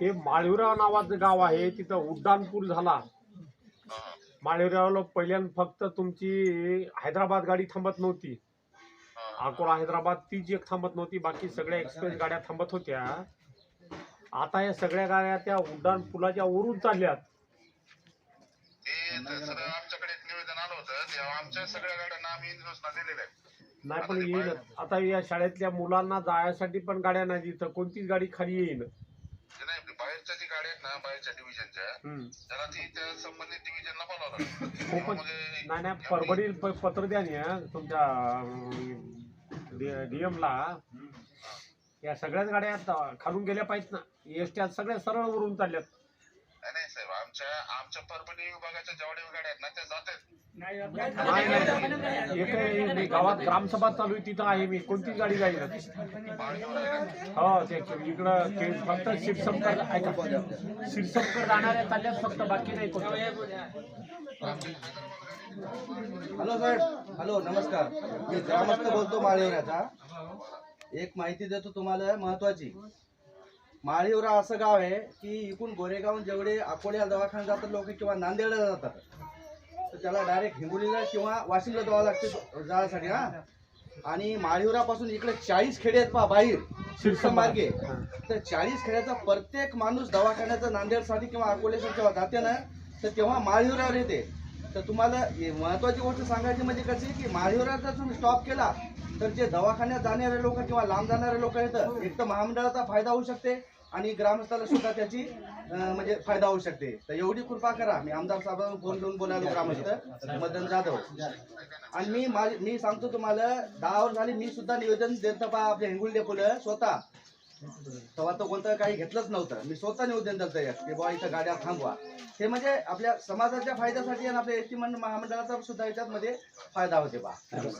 हे माळीवराव नावाचं गाव आहे तिथं उड्डाणपूल झाला. माळीवरावला पहिल्यांदा फक्त तुमची हैदराबाद गाडी थांबत नव्हती. अकोला हैदराबाद तीच एक थांबत नव्हती बाकी सगळ्या एक्सप्रेस गाड्या थांबत होत्या. आता या सगळ्या गाड्या त्या उड्डाण पुलाच्या वरून चालल्यात. होतं. तेव्हा आमच्या सगळ्या गाड्यांना आम्ही इंद्रोसना दिलेल्या आहेत. नाही पण येईल. आता या शाळेतल्या मुलांना जायसाठी पण गाड्या नाही तिथं. कोणतीच गाडी खाली येईल ते नाही बाहेरच्या जी गाड्या आहेत ना बाहेरच्या डिव्हिजनच्या हम्म. त्याला ती त्या संबंधित डिव्हिजनला बोलावं लागतं हो पण त्यामुळे नाही नाही परभणी प- पत्र द्या ना हं, तुमच्या डीएम ला या सगळ्याच गाड्या आता खालून गेल्या पाहिजेत ना. एस टी सगळ्या सरळ वरून चालल्यात. नाही नाही साहेब. आमच्या आमच्या परभणी विभागाच्या जेवढ्या गाड्या आहेत ना त्या जातात नाही गावात ग्रामसभा चालू आहे तिथं आहे मी कोणतीच गाडी जाईल हो ते इकडं ते फक्त शिरसमकर ऐका शिरसमकर जाणाऱ्या चालल्यात फक्त बाकी नाही कोणत्या हॅलो सर हॅलो नमस्कार मी ग्रामस्थ बोलतो माळीवऱ्याचा एक माहिती देतो तुम्हाला महत्वाची माळीवरा असं गाव आहे की इकडून गोरेगाव जेवढे अकोल्याला दवाखान्यात जातात लोक किंवा नांदेडला जातात. तर त्याला डायरेक्ट हिंगोलीला किंवा वाशिमला जावं लागते जाण्यासाठी हा. आणि माळीवरापासून इकडे चाळीस खेडे आहेत पहा बाहेर शिरसम मार्गे तर चाळीस खेड्याचा प्रत्येक माणूस दवाखान्याचा नांदेडसाठी किंवा अकोल्यासाठी जेव्हा जाते ना तर तेव्हा माळीवरावर येते. तर तुम्हाला हे महत्वाची गोष्ट सांगायची म्हणजे कशी की माळीवरावर जर तुम्ही स्टॉप केला तर जे दवाखान्यात जाणारे लोक किंवा लांब जाणारे लोक आहेत एक तर महामंडळाचा फायदा होऊ शकते आणि ग्रामस्थाला सुद्धा त्याची म्हणजे फायदा होऊ शकते. तर एवढी कृपा करा. मी आमदार साहेबांना फोन करून बोलायलो ग्रामस्थ मदन जाधव. आणि मी माझी मी सांगतो तुम्हाला दहा वर्ष झाली मी सुद्धा निवेदन देत बा आपल्या हिंगुल डेपोला स्वतः. तेव्हा तो कोणतं काही घेतलंच नव्हतं. मी स्वतः निवेदन देतो की बुवा इथं गाड्या थांबवा. हे म्हणजे आपल्या समाजाच्या फायद्यासाठी आणि आपल्या एस टी महामंडळाचा सुद्धा याच्यात मध्ये फायदा होते बा